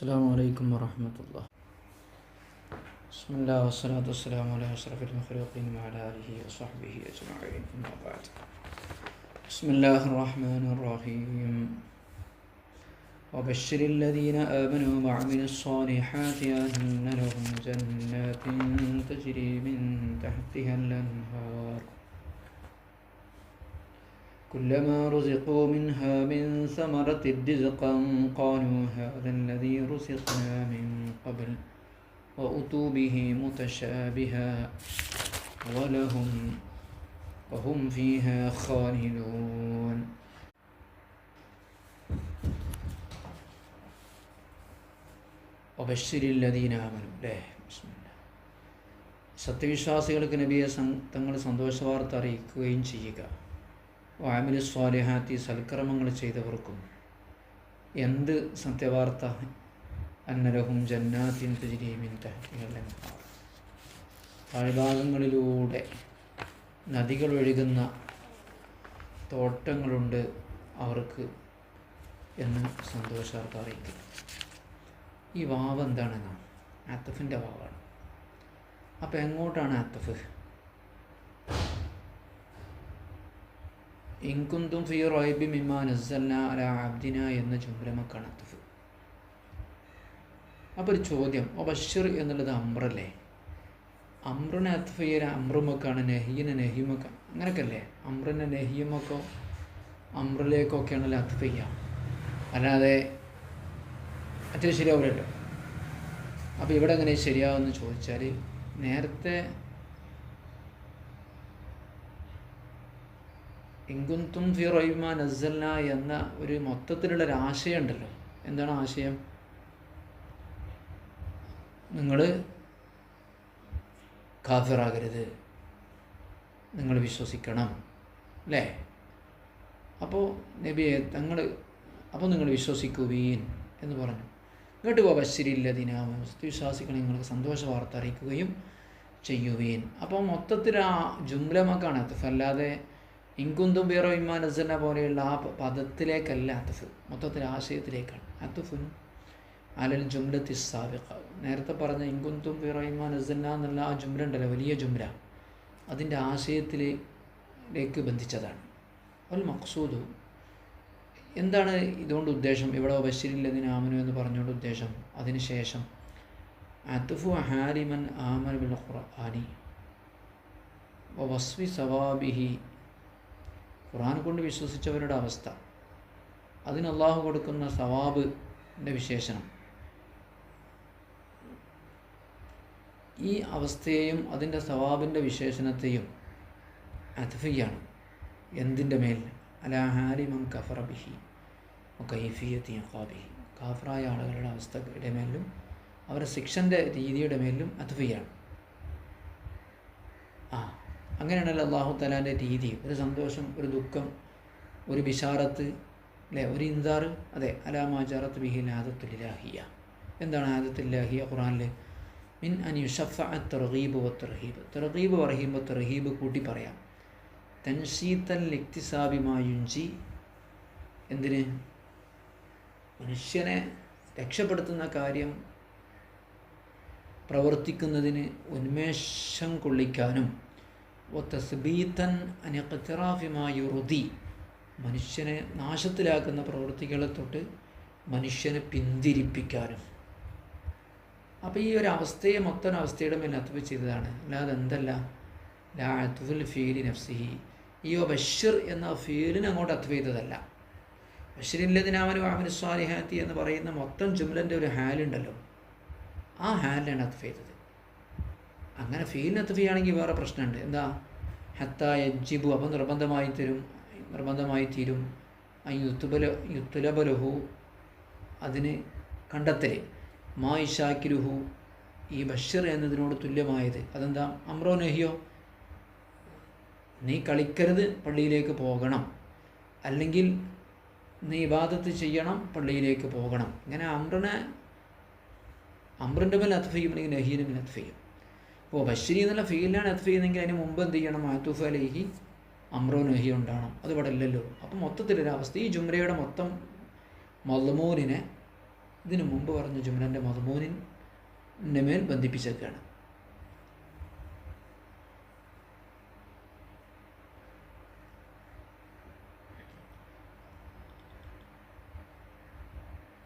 السلام عليكم ورحمة الله. بسم الله والصلاة والسلام على أشرف المخلوقين وعلى آله وصحبه أجمعين. أما بعد. بسم الله الرحمن الرحيم. وبشر الذين آمنوا وعملوا الصالحات أن لهم جنات تجري من تحتها الأنهار. كلما رزقوا منها من ثمرة رزقا قالوا هذا الذي رزقنا من قبل وأتوا به متشابها ولهم وهم فيها خالدون وبشر الذين آمنوا له بسم الله സത്യവിശ്വാസികൾക്ക് നബിയെ സം- തങ്ങൾ സന്തോഷവാർത്ത അറിയിക്കുകയും ചെയ്യുക വാമിലു സ്വാലിഹാത്തി സൽക്രമങ്ങൾ ചെയ്തവർക്കും എന്ത് സത്യവാർത്ത? അന്നരഹും ജന്നാത്തിൻ തുജിരീമിൻ താഴ്ഭാഗങ്ങളിലൂടെ നദികൾ ഒഴുകുന്ന തോട്ടങ്ങളുണ്ട് അവർക്ക് എന്ന് സന്തോഷാർത്ഥ അറിയിക്കും ഈ വാവ് എന്താണ്? ആത്തഫിന്റെ വാവാണ്. അപ്പോൾ എങ്ങോട്ടാണ് ആത്തഫ്? ഇൻകുന്തും ഫി റോയിബി മിമാ നസ്സല്ല അല അബ്ദിന എന്ന ചുംബലമക്കാണ് അത്തഫ്. അപ്പോൾ ഒരു ചോദ്യം ഓ ബഷീർ എന്നുള്ളത് അമ്രല്ലേ? അമ്രിനെ അത്തഫ് ചെയ്യൽ അമ്രുമൊക്കെയാണ് നെഹിയനെ നെഹിയുമൊക്കെ അങ്ങനെയൊക്കെ അല്ലേ അമ്രിനെ നെഹിയുമൊക്കെ അമ്രിലേക്കൊക്കെയാണല്ലോ അത്തഫ് ചെയ്യുക അല്ലാതെ മറ്റേ ശരിയാവില്ലല്ലോ അപ്പോൾ ഇവിടെ എങ്ങനെ ശരിയാവുമെന്ന് ചോദിച്ചാൽ നേരത്തെ ഇങ്കുന്തും ഫി റൊയ്മ നസൽന എന്ന ഒരു മൊത്തത്തിലുള്ള ഒരു ആശയം ഉണ്ടല്ലോ എന്താണ് ആശയം? നിങ്ങൾ കാഫിറാകരുത്. നിങ്ങൾ വിശ്വസിക്കണം. അല്ലേ? അപ്പോൾ നബിയെ തങ്ങൾ അപ്പോൾ നിങ്ങൾ വിശ്വസിക്കുവീൻ എന്ന് പറഞ്ഞു. ഇങ്ങോട്ട് പോ ബശ്ശിരില്ലതിനാമ വിശ്വാസിക്കണം നിങ്ങൾക്ക് സന്തോഷ വാർത്ത അറിയിക്കുകയും ചെയ്യുവീൻ. അപ്പോൾ മൊത്തത്തിൽ ആ ജുംലമക്കാണ് അത്തഫ് അല്ലാതെ ഇൻകുന്തും ബീറോ ഇമാനസന പോലെയുള്ള ആ പദത്തിലേക്കല്ല അത്തഫ്. മൊത്തത്തിൽ ആശയത്തിലേക്കാണ്. അത്തഫുൻ അലൽ ജുംലത്തി സാബിഖ. നേരത്തെ പറഞ്ഞ ഇൻകുന്തും ബീറോ ഇമാൻ നസന എന്നുള്ള ആ ജുംല ഉണ്ടല്ലോ വലിയ ജുംല. അതിന്റെ ആശയത്തിലേക്ക് ബന്ധിച്ചതാണ്. അൽ മക്സൂദു എന്താണ് ഇതുകൊണ്ട് ഉദ്ദേശം? ഇവിടെ ബഷീരില്ലതിന് ആമനു എന്ന് പറഞ്ഞുകൊണ്ട് ഉദ്ദേശം? അതിനുശേഷം അത്തുഫു ഹാരിമൻ ആമൻ ബിൽ ഖുർആാനി വസ്വി സവാബിഹി ഖുർആൻ കൊണ്ട് വിശ്വസിച്ചവരുടെ അവസ്ഥ. അതിന് അള്ളാഹു കൊടുക്കുന്ന സവാബിന്റെ വിശേഷണം. ഈ അവസ്ഥയെയും അതിന്റെ സവാബിന്റെ വിശേഷണത്തെയും അത്ഫിയാണ്. എന്തിന്റെ മേൽ? അലാഹാരിമം കഫറബിഹി കഫറ ബിഹി കൈഫിയത്തി അഖാബിഹി. കാഫറായ ആളുകളുടെ അവസ്ഥയുടെ മേലും അവരുടെ ശിക്ഷന്റെ രീതിയുടെ മേലും അത്ഫിയാണ്. ആ അങ്ങനെയാണല്ലോ അള്ളാഹു തലാന്റെ രീതി. ഒരു സന്തോഷം ഒരു ദുഃഖം ഒരു ബിഷാറത്ത് അല്ലേ? ഒരു ഇൻസാർ അതെ അലാമാജാറത്ത് ബിഹിൻ ആദത്തുലിലാഹിയ എന്താണ് ആദത്തുല്ലാഹിയ ഖുറാനിൽ മിൻ അൻ യുഷഫ തെറഹീബ് വ തെറഹീബ് തെറഹീബ് പറയുമ്പോൾ തെറഹീബ് കൂട്ടി പറയാം. തൻഷീത്തൽ ലിക്തിസാബിമായുഞ്ചി എന്തിന്? മനുഷ്യനെ രക്ഷപ്പെടുത്തുന്ന കാര്യം പ്രവർത്തിക്കുന്നതിന് ഉന്മേഷം കൊള്ളിക്കാനും തസ്ബീത്തൻ അനഖത്തിറാഫിമായുറുതി മനുഷ്യനെ നാശത്തിലാക്കുന്ന പ്രവൃത്തികളെ തൊട്ട് മനുഷ്യനെ പിന്തിരിപ്പിക്കാനും. അപ്പോൾ ഈ ഒരു അവസ്ഥയെ മൊത്തം അവസ്ഥയുടെ മേൽ അത്വ ചെയ്തതാണ്. അല്ലാതെ എന്തല്ല? ലാ അത്ഫുൽ ഫീലി നഫ്സിഹി. ഈ ബഷീർ എന്ന ഫീലിന് അങ്ങോട്ട് അത്വ ചെയ്തതല്ല. ബഷീറില്ലതിനാമനു സ്വാലിഹാത്തി എന്ന് പറയുന്ന മൊത്തം ജുമലന്റെ ഒരു ഹാലുണ്ടല്ലോ. ആ ഹാലിലാണ് അത്വ ചെയ്തത്. അങ്ങനെ ഫീലിന് അത്വ ചെയ്യുകയാണെങ്കിൽ വേറെ പ്രശ്നമുണ്ട്. എന്താ? ഹത്ത യജ്ജിബു അപ്പം നിർബന്ധമായി തരും. നിർബന്ധമായി തീരും. യുത്തുബല യുത്തുലബലുഹു അതിന് കണ്ടെത്തൽ മാ ഇഷാക്കിലുഹു ഈ ബഷീർ എന്നതിനോട് തുല്യമായത്. അതെന്താ? അമ്രോ നഹിയോ നീ കളിക്കരുത് പള്ളിയിലേക്ക് പോകണം. അല്ലെങ്കിൽ നീ ഇബാദത്ത് ചെയ്യണം പള്ളിയിലേക്ക് പോകണം. ഇങ്ങനെ അമ്രനെ അമ്രന്റെ മേൽ അത്ഫയും അല്ലെങ്കിൽ നഹീന്റെ മേൽ അത്ഫ് ചെയ്യും അപ്പോൾ ബഷരി എന്നുള്ള ഫീലിനാണ് എഫ് ചെയ്യുന്നതെങ്കിൽ അതിന് മുമ്പ് എന്ത് ചെയ്യണം? മാത്തൂഫ് അലേഹി അമ്രോ നഹി ഉണ്ടാവണം. അത് ഇവിടെ ഇല്ലല്ലോ. അപ്പം മൊത്തത്തിലൊരവസ്ഥ ഈ ജുംരയുടെ മൊത്തം മല്ലമൂനിനെ ഇതിനു മുമ്പ് പറഞ്ഞ ജുമലന്റെ മധുമൂനിന്റെ മേൽ ബന്ധിപ്പിച്ചേക്കാണ്.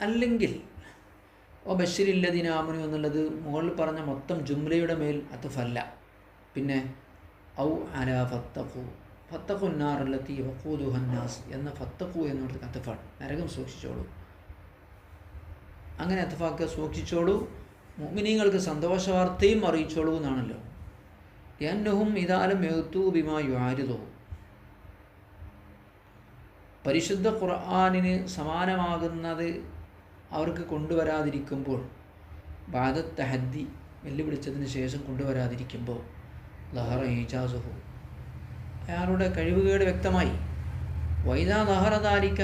അല്ലെങ്കിൽ ഓ ബഷീരില്ലതിനാമനു എന്നുള്ളത് മുകളിൽ പറഞ്ഞ മൊത്തം ജുംലയുടെ മേൽ അത്തഫല്ല പിന്നെ ഔ അല ഫത്തഖു. ഫത്തഖു നാറല്ലത്തി വഖൂദു ഹന്നാസ് എന്ന ഫത്തഖു എന്നുള്ള അത്തഫാണ് നരകം സൂക്ഷിച്ചോളൂ. അങ്ങനെ അത്തഫാക്ക് സൂക്ഷിച്ചോളൂ. മുമിനീങ്ങൾക്ക് സന്തോഷവാർത്തയും അറിയിച്ചോളൂ എന്നാണല്ലോ. എന്നഹും ഇതാലും എഴുത്തു ബിമാ യുആരിദോ. പരിശുദ്ധ ഖുർആാനിന് സമാനമാകുന്നത് അവർക്ക് കൊണ്ടുവരാതിരിക്കുമ്പോൾ ബാദത്ത് തഹദ്ദി വെല്ലുവിളിച്ചതിന് ശേഷം കൊണ്ടുവരാതിരിക്കുമ്പോൾ ലഹറ ഈജാസുഹു. അയാളുടെ കഴിവുകേട് വ്യക്തമായി. വൈദാ ലഹറതാരിക്ക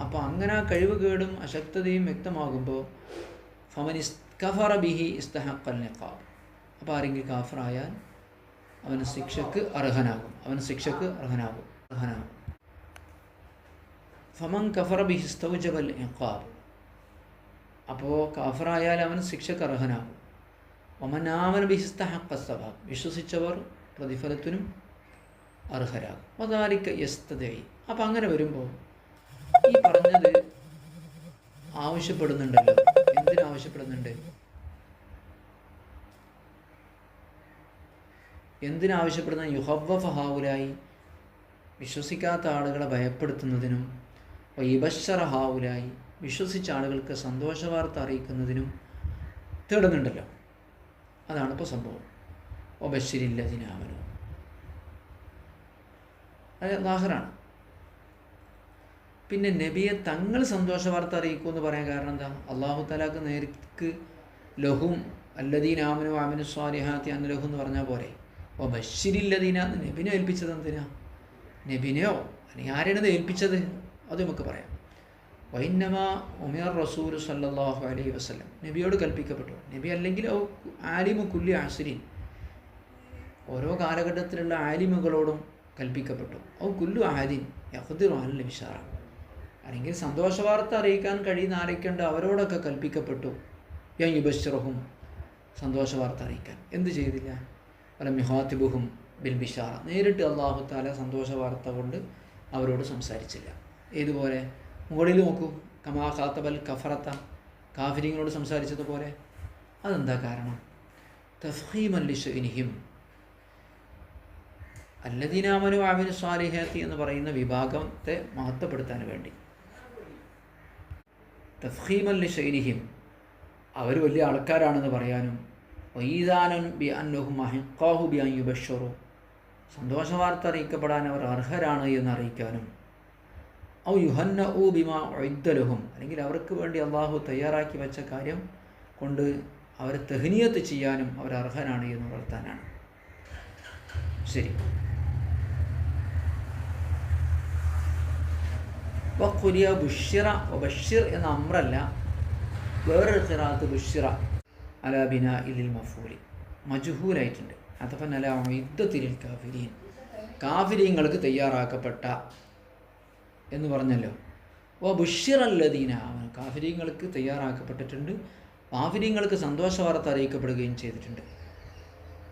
അപ്പോൾ അങ്ങനെ ആ കഴിവുകേടും അശക്തതയും വ്യക്തമാകുമ്പോൾ ഫമനിസ് കഫറ ബിഹി ഇസ്തഹക്കൽ നിക്കാബ് അപ്പോൾ ആരെങ്കിലും കാഫറായാൽ അവന് ശിക്ഷക്ക് അർഹനാകും. അവൻ ശിക്ഷക്ക് അർഹനാകും. അർഹനാകും. ഫമൻ കഫറ ബിഹി സ്തൗജബൽ ഇഖാബ് അപ്പോൾ കാഫറായാൽ അവൻ ശിക്ഷക്ക് അർഹനാകും ഒമനാമൻ ബിഹിസ്തഹക്കസ്തഭാബ് വിശ്വസിച്ചവർ പ്രതിഫലത്തിനും അർഹരാകും. അതാലിക്ക യസ്തതയായി അപ്പം അങ്ങനെ വരുമ്പോൾ ഈ പറഞ്ഞത് ആവശ്യപ്പെടുന്നുണ്ടല്ലോ. എന്തിനാവശ്യപ്പെടുന്നുണ്ട് എന്തിനാവശ്യപ്പെടുന്ന യുഹവ്വ ഹാവുലായി. വിശ്വസിക്കാത്ത ആളുകളെ ഭയപ്പെടുത്തുന്നതിനും വൈബശ്ശറ ഹാവുലായി. വിശ്വസിച്ച ആളുകൾക്ക് സന്തോഷവാർത്ത അറിയിക്കുന്നതിനും തേടുന്നുണ്ടല്ലോ. അതാണ് സംഭവം. ഓ ബഷീരില്ലതിനാമനു അത് ലാഹറാണ് പിന്നെ നബിയെ തങ്ങൾ സന്തോഷവാർത്ത അറിയിക്കൂ എന്ന് പറയാൻ കാരണം എന്താ? അള്ളാഹു തലാക്ക് നേർക്ക് ലഹും അല്ലദീനാമനു ആമിനു സ്വാലിഹാത്തി അന്ന് ലഹു എന്ന് പറഞ്ഞാൽ പോരെ. ഓ ബഷീരില്ലദീന നബിനെ ഏൽപ്പിച്ചത് എന്തിനാ? നബിനെയോ? അല്ലെങ്കിൽ ആരെയാണ് ഏൽപ്പിച്ചത്? അത് നമുക്ക് പറയാം. വൈന്നമ ഉമർ റസൂൽ സല്ലാഹു അലൈഹി വസ്ലം നബിയോട് കൽപ്പിക്കപ്പെട്ടു. നബി അല്ലെങ്കിൽ ആലിമു കുല്ലി ആസിരിൻ. ഓരോ കാലഘട്ടത്തിലുള്ള ആലിമുകളോടും കൽപ്പിക്കപ്പെട്ടു. ഔ കുല്ലു ആദിൻ യഹുദിറു വിഷാറ അല്ലെങ്കിൽ സന്തോഷവാർത്ത അറിയിക്കാൻ കഴിയുന്ന ആരൊക്കെയുണ്ട് അവരോടൊക്കെ കൽപ്പിക്കപ്പെട്ടു. യ യുബശ്റഹും സന്തോഷവാർത്ത അറിയിക്കാൻ. എന്ത് ചെയ്തില്ല? അല്ല മിഹാത്തിബുഹും ബിൽ ബിഷാറ. നേരിട്ട് അള്ളാഹു താല സന്തോഷ വാർത്ത കൊണ്ട് അവരോട് സംസാരിച്ചില്ല. ഏതുപോലെ? മുകളിൽ നോക്കൂ. കമാ കാത്തബൽ കഫറത്ത. കാഫിരിങ്ങളോട് സംസാരിച്ചതുപോലെ അതെന്താ കാരണം? തഫീമല്ലി ഷെനിഹിം അല്ലദീനാമനു ആമിനു സ്വാലിഹാത്തി എന്ന് പറയുന്ന വിഭാഗത്തെ മഹത്വപ്പെടുത്താൻ വേണ്ടി. തഫീമല്ലി ഷൈനിഹിം അവർ വലിയ ആൾക്കാരാണെന്ന് പറയാനും വൈദാനൻ ബി അന്നുഹും അഹിക്കാഹു ബി സന്തോഷവാർത്ത അറിയിക്കപ്പെടാൻ അവർ അർഹരാണ് എന്ന് അറിയിക്കാനും ഔ യുഹന്ന ബിമാ ഒയ്ദലുഹും അല്ലെങ്കിൽ അവർക്ക് വേണ്ടി അള്ളാഹു തയ്യാറാക്കി വെച്ച കാര്യം കൊണ്ട് അവരെ തെഹനീയത്ത് ചെയ്യാനും അവർ അർഹനാണ് എന്ന് വളർത്താനാണ്. ശരി. വഖുലിയ ബുഷിറ ബഷീർ എന്ന അമ്രല്ല വേറൊരു ഖിറാത്ത് ബുഷിറ അല ബിന ഇലിൽ മഫൂലി. മജുഹൂലായിട്ടുണ്ട്. അതഫൻ അല ഇദ്ദത്തിൽ കാഫിരീൻ. കാഫിരീങ്ങൾക്ക് തയ്യാറാക്കപ്പെട്ട എന്ന് പറഞ്ഞല്ലോ. ഓ ബുഷിറല്ലദീന അവൻ കാഫിരീങ്ങൾക്ക് തയ്യാറാക്കപ്പെട്ടിട്ടുണ്ട്. കാഫര്യങ്ങൾക്ക് സന്തോഷ വാർത്ത അറിയിക്കപ്പെടുകയും ചെയ്തിട്ടുണ്ട്.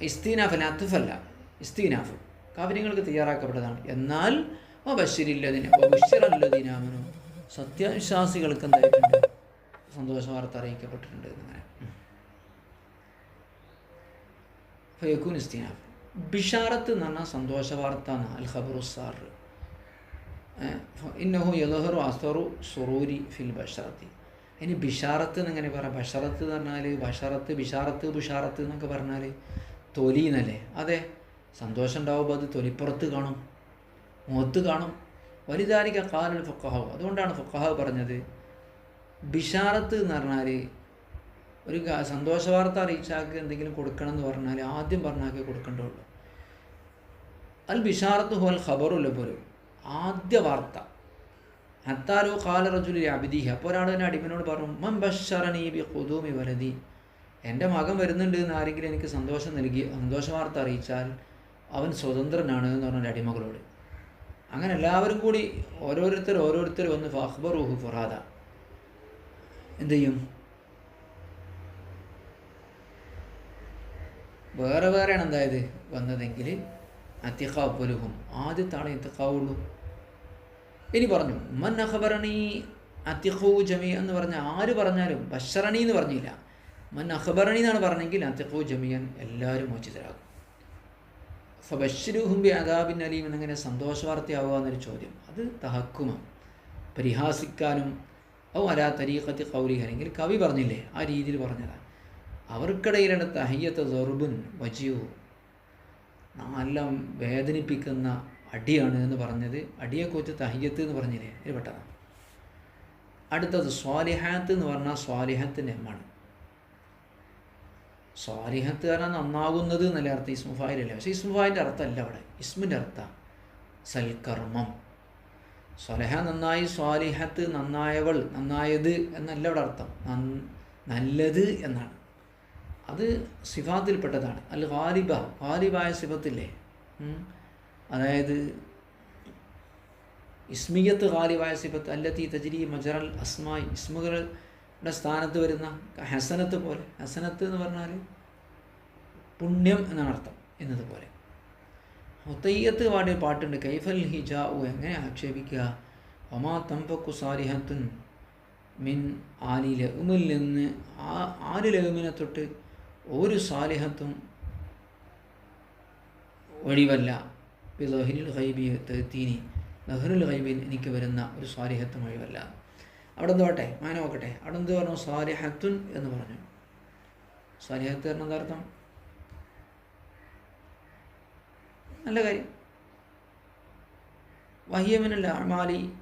ഇസ്തീനാഫിന് അത്തുഫല്ല ഇസ്തീനാഫ് കാഫര്യങ്ങൾക്ക് തയ്യാറാക്കപ്പെട്ടതാണ്. എന്നാൽ ഓ ബഷീരില്ലതിന് ഓ ബഷീറല്ലതിനാമനു സത്യവിശ്വാസികൾക്ക് എന്തായിട്ടുണ്ട് സന്തോഷ വാർത്ത അറിയിക്കപ്പെട്ടിട്ടുണ്ട് എന്നിങ്ങനെ. ഫയക്കൂൻ ഇസ്തീനാഫ്. ബിഷാറത്ത് എന്ന് പറഞ്ഞാൽ സന്തോഷ വാർത്ത അൽ ഖബറുസാർ ഇന്നഹു യലഹറു അസറു സുറൂരി ഫിൽ ബഷറത്തി. ഇനി ബിഷാറത്ത് എന്നിങ്ങനെ പറയാം ബഷറത്ത് എന്ന് പറഞ്ഞാൽ ബഷറത്ത് ബിഷാറത്ത് ബിഷാറത്ത് എന്നൊക്കെ പറഞ്ഞാൽ തൊലി എന്നല്ലേ അതെ സന്തോഷം ഉണ്ടാവുമ്പോൾ അത് തൊലിപ്പുറത്ത് കാണും മുഖത്ത് കാണും. വലുതാരിക കാലൽ ഫുക്കഹാവ് അതുകൊണ്ടാണ് ഫുക്കഹാവ് പറഞ്ഞത്. ബിഷാറത്ത് എന്ന് പറഞ്ഞാൽ ഒരു സന്തോഷ വാർത്ത അറിയിച്ചാക്ക് എന്തെങ്കിലും കൊടുക്കണം എന്ന് പറഞ്ഞാൽ ആദ്യം പറഞ്ഞാക്കേ കൊടുക്കേണ്ടതുള്ളൂ അൽ ബിഷാറത്ത് ഹുൽ ഖബറുല്ല പോലും. ആദ്യ വാർത്ത. ഹത്താലോ കാല റജുലി അബിദിഹി. അപ്പോൾ ഒരാൾ തന്നെ അടിമനോട് പറഞ്ഞു മൻ ബി ഖുദൂമി വലതി എന്റെ മകൻ വരുന്നുണ്ട് എന്ന് ആരെങ്കിലും എനിക്ക് സന്തോഷം നൽകി സന്തോഷ വാർത്ത അറിയിച്ചാൽ അവൻ സ്വതന്ത്രനാണ് എന്ന് പറഞ്ഞ അടിമകളോട്. അങ്ങനെ എല്ലാവരും കൂടി ഓരോരുത്തർ ഓരോരുത്തർ വന്ന് ഫഹ്ബറുഹു ഫുറാദ. എന്ത് ചെയ്യും? വേറെ വേറെയാണ് എന്തായത്? വന്നതെങ്കിൽ അത്തിഖാപ്പുലുഹും ആദ്യത്താണ് ഇത്തിഖാവുള്ളൂ ഇനി പറഞ്ഞു മൻ അഹബറണി അത്തിഖു ജമി എന്ന് പറഞ്ഞ ആര് പറഞ്ഞാലും ബഷറണി എന്ന് പറഞ്ഞില്ല. മൻ അഹബറണി എന്നാണ് പറഞ്ഞെങ്കിൽ അത്തിഖു ജമിയൻ എല്ലാവരും മോചിതരാകും. ഫബഷിരുഹും ബി അദാബിൻ അലീം എന്നിങ്ങനെ സന്തോഷവാർത്തയാവുക എന്നൊരു ചോദ്യം. അത് തഹക്കുമാണ്. പരിഹാസിക്കാനും ഔ അലാ തരീഖത്ത് കൗലി അല്ലെങ്കിൽ കവി പറഞ്ഞില്ലേ ആ രീതിയിൽ പറഞ്ഞതാണ്. അവർക്കിടയിലാണ് തഹയ്യത്ത് ദർബുൻ വജിയു നല്ല വേദനിപ്പിക്കുന്ന അടിയാണ് എന്ന് പറഞ്ഞത്. അടിയെക്കുറിച്ച് തഹിയത്ത് എന്ന് പറഞ്ഞില്ലേ? ഇതിൽ പെട്ടതാണ് അടുത്തത് സ്വാലിഹാത്ത് എന്ന് പറഞ്ഞാൽ സ്വാലിഹത്തിന്റെ എമ്മാണ് സ്വാലിഹത്ത് കാരണം നന്നാകുന്നത് എന്നല്ല അർത്ഥം? ഇസ്മുഫായിലല്ല? പക്ഷേ ഇസ്മുഫായിന്റെ അർത്ഥമല്ല അവിടെ. ഇസ്മിന്റെ അർത്ഥം സൽക്കർമ്മം സ്വലഹ നന്നായി സ്വാലിഹത്ത് നന്നായവൾ നന്നായത് എന്നല്ല അവിടെ അർത്ഥം. നല്ലത് എന്നാണ്. അത് സിഫാത്തിൽപ്പെട്ടതാണ്. അൽ വാലിബ വാലിബായ സിഫത്തില്ലേ? അതായത് ഇസ്മിയത്ത് ഖാലിബായ സിഫത്ത് അല്ലത്തി തജിരി മജറൽ അസ്മായി ഇസ്മുകളുടെ സ്ഥാനത്ത് വരുന്ന ഹസനത്ത് പോലെ. ഹസനത്ത് എന്ന് പറഞ്ഞാൽ പുണ്യം എന്നാണ് അർത്ഥം എന്നതുപോലെ. മുത്തയ്യത്ത് പാടിയ പാട്ടുണ്ട്. കൈഫൽ ഹിജാ ഓ എങ്ങനെ ആക്ഷേപിക്കുക? ഒമാ തമ്പക്കു സാരിഹത്തുൻ മിൻ ആലി ലഹുമിൽ നിന്ന് ആ ആര് ലഹുമിനെ തൊട്ട് ഒരു സാലിഹത്തും ഒഴിവല്ല ലഹ്റുൽ ഹൈബി തീനി നഹറുൽ ഹൈബിൻ എനിക്ക് വരുന്ന ഒരു സാലിഹത്തും ഒഴിവല്ല അവിടെ എന്ത് പോട്ടെ മാന നോക്കട്ടെ. അവിടെ എന്ത് പറഞ്ഞു? സാലിഹത്തുൻ എന്ന് പറഞ്ഞു. സാലിഹത്ത് പറഞ്ഞ എന്താർത്ഥം? നല്ല കാര്യം. വഹിയമിനല്ല അമാലി.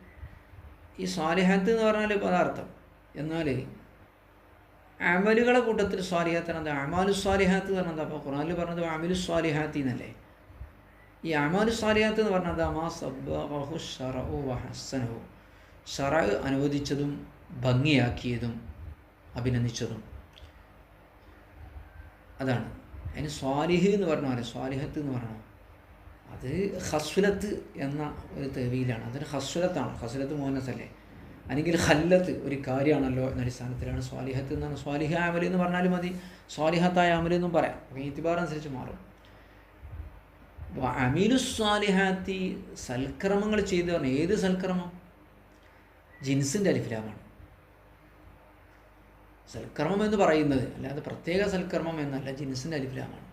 ഈ സ്വാലിഹത്ത് എന്ന് പറഞ്ഞാൽ പദാർത്ഥം എന്നാൽ അമലുകളെ കൂട്ടത്തിൽ സ്വാലിഹത്തിന് എന്താ? അമാലു സ്വാലിഹാത്ത് പറഞ്ഞാൽ എന്താ? അപ്പോൾ ഖുറാനിൽ പറഞ്ഞത് അമലു സ്വാലിഹാത്തി എന്നല്ലേ? ഈ അമാലു സ്വാലിഹാത്ത് എന്ന് പറഞ്ഞാൽ മാ സബ്ബഹു ഷറഹു വഹസനഹു ഷറ അനുവദിച്ചതും ഭംഗിയാക്കിയതും അഭിനന്ദിച്ചതും. അതാണ്. അതിന് സ്വാലിഹ് എന്ന് പറഞ്ഞാൽ സ്വാലിഹത്ത് എന്ന് പറഞ്ഞ. അത് ഹസ്വലത്ത് എന്ന ഒരു തെവിയിലാണ് അതൊരു ഹസ്വലത്താണ്. ഹസ്വലത്ത് മോഹനസ് അല്ലേ അല്ലെങ്കിൽ ഹല്ലത്ത് ഒരു കാര്യമാണല്ലോ എന്ന അടിസ്ഥാനത്തിലാണ് സ്വാലിഹത്ത് എന്നാണ്. സ്വാലിഹ അമൽ എന്ന് പറഞ്ഞാലും മതി. സ്വാലിഹത്തായ അമൽ എന്നും പറയാം. അപ്പം ഈത്തിബാർ അനുസരിച്ച് മാറും. അമീലു സ്വാലിഹാത്തി സൽക്രമങ്ങൾ ചെയ്തു പറഞ്ഞാൽ ഏത് സൽക്രമം? ജിൻസിന്റെ അലിഫിലാമാണ്. സൽക്കർമ്മം എന്ന് പറയുന്നത് അല്ലാതെ പ്രത്യേക സൽക്കർമ്മം എന്നല്ല ജിൻസിന്റെ അലിഫിലാമാണ്.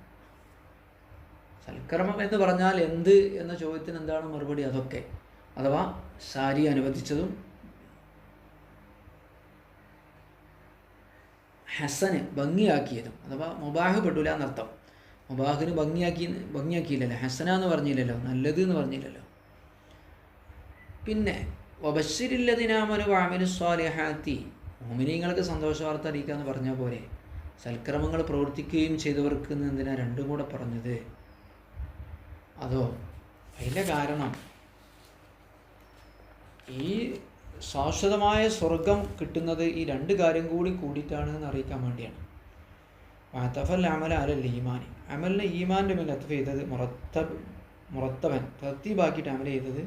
സൽക്കർമ്മം എന്ന് പറഞ്ഞാൽ എന്ത് എന്ന ചോദ്യത്തിന് എന്താണ് മറുപടി? അതൊക്കെ. അഥവാ സാരി അനുവദിച്ചതും ഹസന് ഭംഗിയാക്കിയതും അഥവാ മുബാഹ് പെടൂല എന്നർത്ഥം. മുബാഹിന് ഭംഗിയാക്കി ഭംഗിയാക്കിയില്ലല്ലോ. ഹസന എന്ന് പറഞ്ഞില്ലല്ലോ. നല്ലത് എന്ന് പറഞ്ഞില്ലല്ലോ. പിന്നെ വബശ്ശിരില്ലതിനാമനു വാമിനു സ്വാലിഹാത്തി. മോമിനിങ്ങൾക്ക് സന്തോഷ വാർത്ത അറിയിക്കുക എന്ന് പറഞ്ഞ പോലെ സൽക്രമങ്ങൾ പ്രവർത്തിക്കുകയും ചെയ്തവർക്ക് എന്തിനാ രണ്ടും കൂടെ പറഞ്ഞത്? അതോ? അതിന്റെ കാരണം ഈ ശാശ്വതമായ സ്വർഗം കിട്ടുന്നത് ഈ രണ്ട് കാര്യം കൂടി കൂടിയിട്ടാണ് എന്ന് അറിയിക്കാൻ വേണ്ടിയാണ്. മാത്തഫൽ അമൽ അലൽ ഈമാൻ? അമലിന് ഈമാന്റെ മേൽ അത്തഫ് ചെയ്തത് മുറത്തബ് മുറത്തവൻ. തർത്തീബാക്കിയിട്ട് അമൽ ചെയ്തത്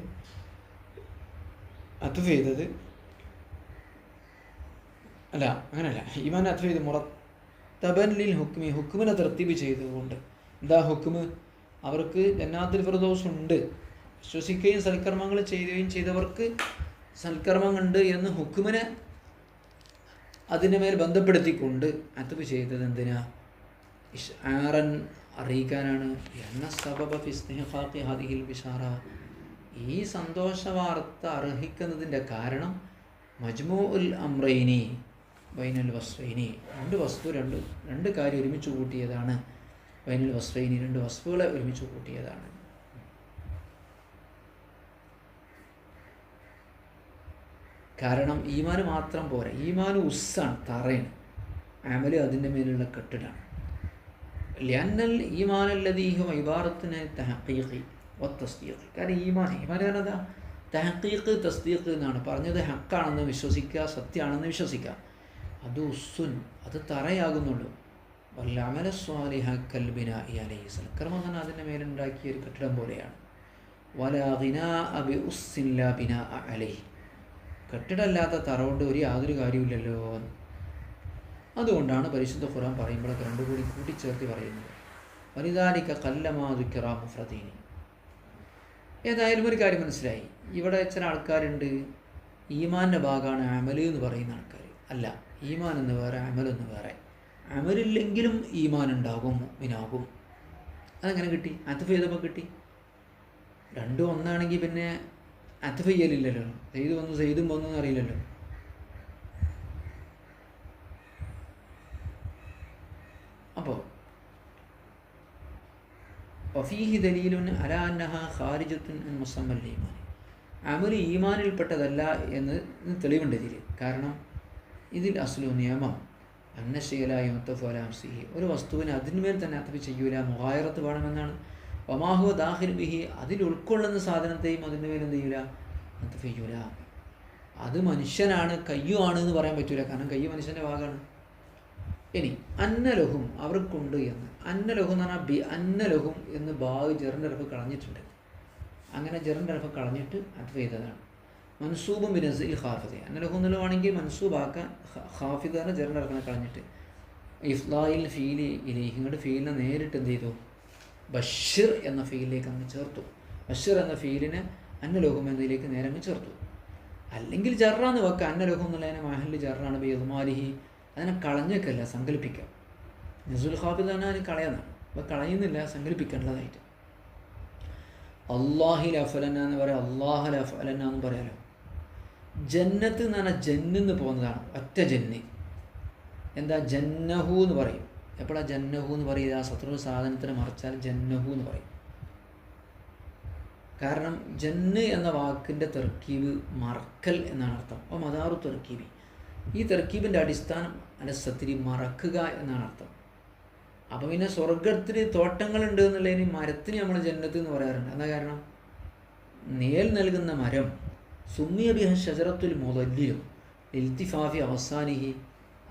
അത്തഫ് ചെയ്തത് അല്ല അങ്ങനല്ല. ഈമാൻ അത്തഫ് ചെയ്ത് മുറത്തബൻ ലിൽ ഹുക്മി. ഹുക്കുമിനെ തർത്തീബ് ചെയ്തതുകൊണ്ട്. എന്താ ഹുക്കുമ് അവർക്ക് ജന്നാത്തിൽ ഫിറദോസ് ഉണ്ട്. വിശ്വസിക്കുകയും സൽക്കർമ്മങ്ങൾ ചെയ്യുകയും ചെയ്തവർക്ക് സൽക്കർമ്മങ്ങളുണ്ട് എന്ന് ഹുക്കുമിനെ അതിന്റെ മേൽ ബന്ധപ്പെടുത്തിക്കൊണ്ട് അത്തബ് ചെയ്തത് എന്തിനാ? ഇഷാറൻ അറിയിക്കാനാണ്. എന്ന സബബ വിഷാറ ഹദിഹിൽ ഈ സന്തോഷ വാർത്ത അർഹിക്കുന്നതിന്റെ കാരണം മജ്മു ഉൽ അമ്രൈനി വൈനൽ വസ്വൈനി രണ്ട് വസ്തു രണ്ട് രണ്ട് കാര്യം ഒരുമിച്ച് കൂട്ടിയതാണ്. വൈനൽ വസ്വൈനി രണ്ട് വസ്തുക്കളെ ഒരുമിച്ച് കൂട്ടിയതാണ്. കാരണം ഈമാന് മാത്രം പോരാ. ഈമാന് ഉസ്സാണ് തറയാണ്. അമൽ അതിന്റെ മേലുള്ള കെട്ടിടാണ്. ലിയന്നൽ ഈമാനല്ലതീഹും ഇബാറത്തിന് തഹക്കീഖി ഒ തസ്തീഖ് കാരണം ഈമാൻ ഈമാൻ എന്താ? തഹക്കീഖ് തസ്തീഖ് എന്നാണ്. പറഞ്ഞത് ഹക്കാണെന്ന് വിശ്വസിക്കുക സത്യമാണെന്ന് വിശ്വസിക്കുക. അത് ഉസ്സുൻ അത് തറയാകുന്നുള്ളൂ. വല്ലാമല സ്വാലിഹ കൽബിന അലൈഹി സൽക്കർമ്മ തന്നെ അതിന്റെ മേലുണ്ടാക്കിയ ഒരു കെട്ടിടം പോലെയാണ്. വലാ ബിന അബി ഉസ്സില്ല ബിന അലൈഹി. കെട്ടിടമല്ലാത്ത തറ കൊണ്ട് ഒരു യാതൊരു കാര്യമില്ലല്ലോ അതുകൊണ്ടാണ് പരിശുദ്ധ ഖുറാൻ പറയുമ്പോഴൊക്കെ രണ്ടു കൂടി കൂട്ടിച്ചേർത്തി പറയുന്നത്. വനിതാനിക്ക കല്ലമാതുക്കറാ മുഫ്രദീനി. ഏതായാലും ഒരു കാര്യം മനസ്സിലായി. ഇവിടെ ചില ആൾക്കാരുണ്ട്. ഈമാന്റെ ഭാഗമാണ് അമൽ എന്ന് പറയുന്ന ആൾക്കാർ. അല്ല ഈമാൻ എന്ന് വേറെ അമൽ എന്ന് വേറെ. അമലില്ലെങ്കിലും ഈമാൻ ഉണ്ടാകും വിനാകും അതെങ്ങനെ കിട്ടി? അത് ചെയ്തപ്പോൾ കിട്ടി. രണ്ടും ഒന്നാണെങ്കിൽ പിന്നെ അത്ഫ് ചെയ്യലില്ലല്ലോ സെയ്ത് വന്നു സെയ്തും വന്നു അറിയില്ലല്ലോ അപ്പോൾ വഫീഹി ദലീലുൻ അലാന്നഹ ഖാരിജത്തുൻ മുസമ്മൽ ഈമാൻ. അമൽ ഈമാനിൽപ്പെട്ടതല്ല എന്ന് തെളിവുണ്ട് ഇതിൽ കാരണം ഇതിൽ അസ്ലു നിയമം അന്നശീലായി മുത്തഫലാംസിഹി ഒരു വസ്തുവിന് അതിന്മേൽ തന്നെ അത്തഫ് ചെയ്യൂല മുഹായറത്ത് വേണമെന്നാണ്. ഒമാഹു ദാഹിർ ബിഹി അതിൽ ഉൾക്കൊള്ളുന്ന സാധനത്തെയും അതിന്റെ മേൽ എന്ത് ചെയ്യൂല? അത് ചെയ്യൂല? അത് മനുഷ്യനാണ് കയ്യു ആണ് എന്ന് പറയാൻ പറ്റൂല. കാരണം കയ്യു മനുഷ്യന്റെ ഭാഗമാണ്. ഇനി അന്നലഹും അവർക്കുണ്ട് എന്ന്. അന്നലഹും എന്ന് പറഞ്ഞാൽ ബി അന്നലഹും എന്ന് ബാഗ് ജെറിന്റെ അറഫ് കളഞ്ഞിട്ടുണ്ട്. അങ്ങനെ ജെറിന്റെ കളഞ്ഞിട്ട് അത് ചെയ്തതാണ്. മൻസൂബും ബിനസിൽ ഹാഫിദ് അന്നലഹും എന്നുള്ളതാണെങ്കിൽ മൻസൂബാക്കാൻ ഹാഫിദാണ് ജെറിന്റെ അറഫിനെ കളഞ്ഞിട്ട്. ഇഫ്ലായിൽ ഫീൽ ഇനി ഇങ്ങോട്ട് ഫീലിനെ നേരിട്ട് എന്ത് ചെയ്തു? ബഷീർ എന്ന ഫീലിലേക്ക് അങ്ങ് ചേർത്തു. ബഷീർ എന്ന ഫീലിന് അന്നലോകം എന്നതിലേക്ക് നേരെ അങ്ങ് ചേർത്തു. അല്ലെങ്കിൽ ജറാന്ന് വെക്കുക അന്നലോകം എന്നുള്ളതിനെ മഹലിൽ ജറാണ്. ബിമാലിഹി അതിനെ കളഞ്ഞേക്കല്ല സങ്കല്പിക്കാം നസുൽ ഹാഫിദ് തന്നെ അതിന് കളയുന്നതാണ് അപ്പോൾ കളയുന്നില്ല സങ്കല്പിക്കേണ്ടതായിട്ട്. അള്ളാഹിൽ അഫലന എന്ന് പറയാം. അള്ളാഹൽ അഫലന എന്ന് പറയാലോ. ജന്നത്ത് എന്ന് പറഞ്ഞാൽ ജന്നിന്ന് പോകുന്നതാണ്. ഒറ്റ ജന്നി. എന്താ? ജന്നഹു എന്ന് പറയും. എപ്പോഴാണ് ജന്നഹു എന്ന് പറയുക ആ ശത്രു സാധനത്തിന് മറിച്ചാൽ ജന്നഹു എന്ന് പറയും. കാരണം ജന്ന് എന്ന വാക്കിന്റെ തെർക്കീബ് മറക്കൽ എന്നാണ് അർത്ഥം. അപ്പോൾ മദാറു തെർക്കീബി. ഈ തെർക്കീബിന്റെ അടിസ്ഥാനം അനസത്തിരി മറക്കുക എന്നാണ് അർത്ഥം. അപ്പോൾ പിന്നെ സ്വർഗത്തിൽ തോട്ടങ്ങളുണ്ട് എന്നുള്ളതിന് മരത്തിന് നമ്മൾ ജന്നത്ത് എന്ന് പറയാറുണ്ട്. എന്താ കാരണം? നേൽ നൽകുന്ന മരം സുമ്മിയബിഹ ഷജറത്തുൽ മുതല്ലിലും ഇൽത്തിഫാഫി അവസാനിഹി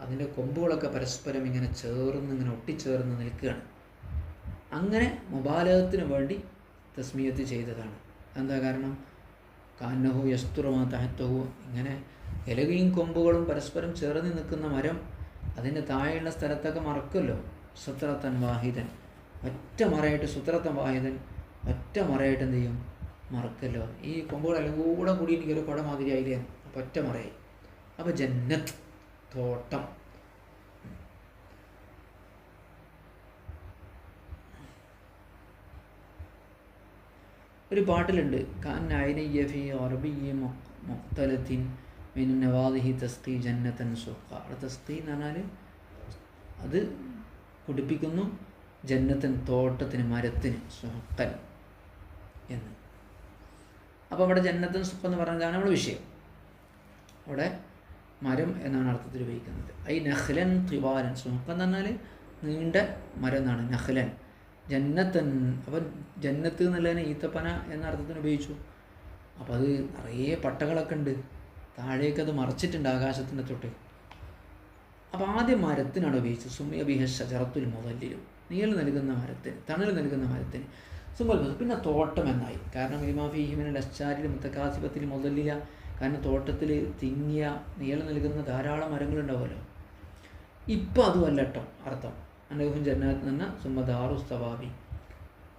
അതിന്റെ കൊമ്പുകളൊക്കെ പരസ്പരം ഇങ്ങനെ ചേർന്ന് ഇങ്ങനെ ഒട്ടിച്ചേർന്ന് നിൽക്കുകയാണ്. അങ്ങനെ മുബാലകത്തിന് വേണ്ടി തസ്മീയത്ത് ചെയ്തതാണ്. എന്താ കാരണം? കാന്നഹു യസ്തുറമാ തഹത്തഹു. ഇങ്ങനെ ഇലകയും കൊമ്പുകളും പരസ്പരം ചേർന്ന് നിൽക്കുന്ന മരം അതിന്റെ താഴെയുള്ള സ്ഥലത്തൊക്കെ മറക്കുമല്ലോ? സുത്രത്തൻ വാഹിതൻ ഒറ്റ മറയായിട്ട് സുത്രത്തൻ വാഹിതൻ ഒറ്റ മറയായിട്ട് എന്ത് ചെയ്യും? മറക്കല്ലോ. ഈ കൊമ്പുകളെല്ലാം കൂടെ കൂടി എനിക്കൊരു കുട മാതിരി ആയില്ലേ? അപ്പോൾ ഒറ്റ മറയായി. അപ്പോൾ ജന്നത്ത് തോട്ടം. ഒരു പാട്ടിലുണ്ട്. കാൻ ഐനയ്യഫി അറബിയ മുക്തലത്തിൻ മിൻ നവാദിഹി തസ്കി ജന്നത്തൻ സുഖ. അവിടെ തസ്തി എന്ന് പറഞ്ഞാൽ അത് കുടിപ്പിക്കുന്നു ജന്നത്തൻ തോട്ടത്തിന് മരത്തിന് സുഹക്കൻ എന്ന്. അപ്പോൾ അവിടെ ജന്നത്തൻ സുഖം എന്ന് പറഞ്ഞതാണ് നമ്മുടെ വിഷയം. അവിടെ മരം എന്നാണ് അർത്ഥത്തിൽ ഉപയോഗിക്കുന്നത്. ഐ നഹ്ലൻ ത്രിവാരൻ സുഹക്കം എന്ന് പറഞ്ഞാൽ നീണ്ട മരം എന്നാണ് നഹ്ലൻ ജന്നത്തൻ. അപ്പം ജന്നത്ത് എന്നുള്ളതിന് ഈത്തപ്പന എന്ന അർത്ഥത്തിന് ഉപയോഗിച്ചു. അപ്പോൾ അത് നിറയെ പട്ടകളൊക്കെ ഉണ്ട്. താഴേക്ക് അത് മറച്ചിട്ടുണ്ട് ആകാശത്തിന്റെ തൊട്ട്. അപ്പോൾ ആദ്യം മരത്തിനാണ് ഉപയോഗിച്ചത്. സുമിയ ബിഹ ഷജറത്തുൽ മുതല്ലിലും നീൽ നൽകുന്ന മരത്തിന് തണൽ നൽകുന്ന മരത്തിന് സുമൽ പിന്നെ തോട്ടം എന്നായി. കാരണം ഇമാഫി ഇമാഫിഹിമിന് ലശ്ചാരിൽ മുത്തക്കാസിപത്തിൽ മുതല്ലില കാരണം തോട്ടത്തിൽ തിങ്ങിയ നീളം നൽകുന്ന ധാരാളം മരങ്ങളുണ്ടാവുമല്ലോ. ഇപ്പം അതുമല്ല കേട്ടോ അർത്ഥം. അനഹും ജന്നാത്ത് എന്ന സുമദാറുസ്തവാബി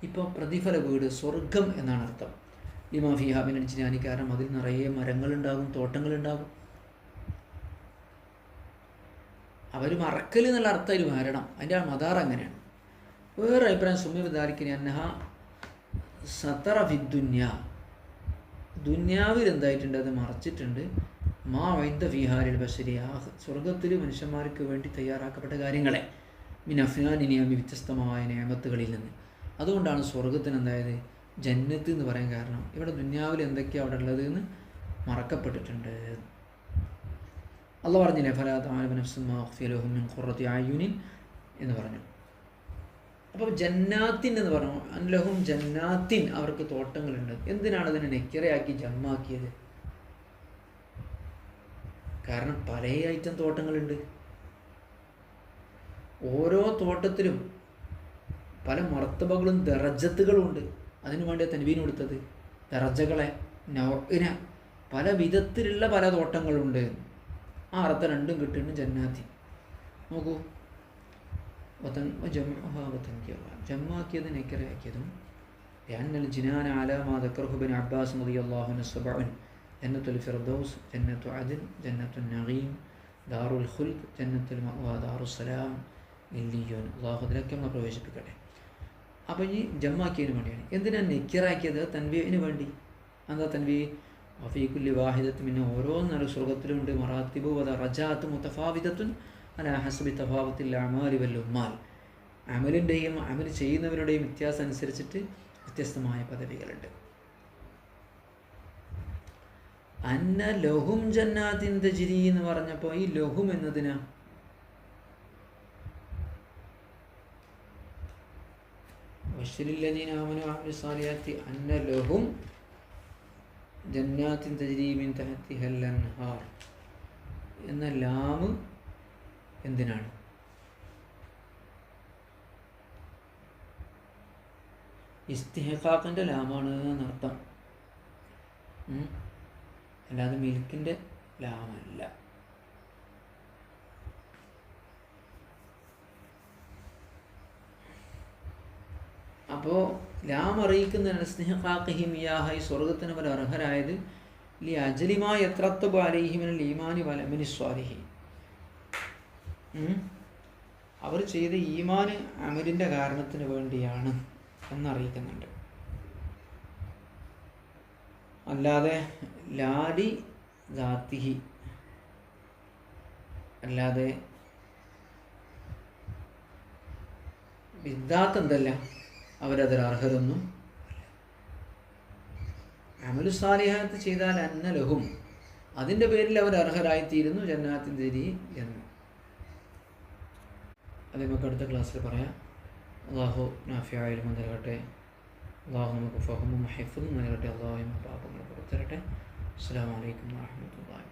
ഇപ്പോൾ പ്രതിഫല വീട് സ്വർഗം എന്നാണ് അർത്ഥം. ലിമാ ഫിഹാബിൻ അടിച്ചിനാനി കാരണം അതിൽ നിറയെ മരങ്ങളുണ്ടാകും തോട്ടങ്ങളുണ്ടാകും. അവർ മറക്കൽ എന്നുള്ള അർത്ഥം അതിൽ മാരണം അതിന്റെ മദാർ അങ്ങനെയാണ്. വേറെ അഭിപ്രായം സുമി വിദാരിക്കിനി അന്നഹ സത്തറ ഫിദ്ദുന്യ ദുന്യാവിൽ എന്തായിട്ടുണ്ട് അത് മറച്ചിട്ടുണ്ട്. മാ വൈദ്യ വിഹാരിൽ ബഷരി ആ സ്വർഗത്തിൽ മനുഷ്യന്മാർക്ക് വേണ്ടി തയ്യാറാക്കപ്പെട്ട കാര്യങ്ങളെ. മിനഫ്നാനിനിയാമി വ്യത്യസ്തമായ നിയമത്തുകളിൽ നിന്ന്. അതുകൊണ്ടാണ് സ്വർഗത്തിന് എന്തായത്? ജന്നത്ത് എന്ന് പറയാൻ കാരണം. ഇവിടെ ദുന്യാവിൽ എന്തൊക്കെയാണ് അവിടെ ഉള്ളത് എന്ന് മറക്കപ്പെട്ടിട്ടുണ്ട്. അല്ല പറഞ്ഞില്ലേ ഫലാത്താലഹുമിൻ ഖുറത്തി ആയുനിൻ എന്ന് പറഞ്ഞു. അപ്പോൾ ജന്നാത്തിൻ എന്ന് പറഞ്ഞു. അൻലഹും ജന്നാത്തിൻ അവർക്ക് തോട്ടങ്ങളുണ്ട്. എന്തിനാണ് അതിനെ നെക്കിറയാക്കി ജമ്മാക്കിയത്? കാരണം പല ഐറ്റം തോട്ടങ്ങളുണ്ട്. ഓരോ തോട്ടത്തിലും പല മർത്തബകളും ദറജത്തുകളും ഉണ്ട്. അതിനു വേണ്ടി തൻവീൻ കൊടുത്തത്. ദറജകളെ നൗഇന പല വിധത്തിലുള്ള പല തോട്ടങ്ങളുണ്ട്. ആ അർത്ഥം രണ്ടും കിട്ടുന്നു ജന്നാത്തി നോക്കൂ. വതൻ ജംഅഹ വതൻകിറ ജമ്മാക്കിയത് നെക്കറയാക്കിയതും ലഅന്നൽ ജിനാൻ അലാമാ ദക്കർഹു ബിൻ അബ്ബാസ് റളിയല്ലാഹു അൻഹു സബഉൻ. ജന്നത്തുൽ ഫിർദൗസ് ജന്നത്തു അദൻ ജന്നത്തുൻ നഈം ദാറുൽ ഖുൽദ് ജന്നത്തുൽ മഅവ ദാറുസ്സലാം ഇല്ലിയൂൻ അള്ളാഹു ഇതിലൊക്കെ നമ്മൾ പ്രവേശിപ്പിക്കട്ടെ. അപ്പോൾ ഈ ജമ്മാക്കിയതിന് വേണ്ടിയാണ്. എന്തിനാണ് നെക്കിറാക്കിയത്? തൻവീന് വേണ്ടി. എന്താ തൻവി അഫീഖുല്ലി വാഹിദത്ത് പിന്നെ ഓരോന്നൊരു സ്വർഗത്തിലുണ്ട്. മറാത്തിബു വത റജാത്ത് മുത്തഫാവിദത്തുൻ അല ഹസബി തഫാവത്തിൽ അമാലി വല്ലുമാൽ അമലിന്റെയും അമൽ ചെയ്യുന്നവരുടെയും വ്യത്യാസം അനുസരിച്ചിട്ട് വ്യത്യസ്തമായ പദവികളുണ്ട്. അന്ന ലഹും ജന്നാത്തിൻ തജിരി എന്ന് പറഞ്ഞപ്പോൾ ഈ ലഹും എന്നതിനാ? അന്ന ലഹും എന്ന ലാമ് എന്തിനാണ്? ഇസ്തിഹക്കാക്കിന്റെ ലാമാണ് എന്നർത്ഥം. അല്ലാതെ മിൽക്കിന്റെ ലാമല്ല. അപ്പോൾ ലാം അറിയിക്കുന്ന സ്നേഹക്കാക്കഹിമിയാഹായി യാഹി സ്വർഗത്തിന് അവർ അർഹരായത്. ലി അജലിമായ എത്രത്തബ് അലൈഹിമിനൽ ലീമാനി വലമിനി സ്വാലിഹി അവർ ചെയ്ത ഈമാന് അമലിന്റെ കാരണത്തിന് വേണ്ടിയാണ് എന്നറിയിക്കുന്നുണ്ട്. അല്ലാതെ ലാലി ദാത്തിഹി അല്ലാതെ വിദ്യാത്ത എന്തല്ല അവരതിൽ അർഹരൊന്നും അമലു സാലിഹാത്ത് ചെയ്താൽ അന്നലഹും അതിന്റെ പേരിൽ അവർ അർഹരായിത്തീരുന്നു ജന്നാത്തിൻ തിരി എന്ന്. അത് നമുക്ക് അടുത്ത ക്ലാസ്സിൽ പറയാം. അള്ളാഹു നാഫിയായാലും നൽകട്ടെ. അള്ളാഹു നമുക്ക് ഫഹമും ഹെഫും നൽകട്ടെ. അള്ളാഹു പാപങ്ങൾ പുറത്തരട്ടെ അസ്സാം വലൈക്കും വാഹമത്തല്ലാ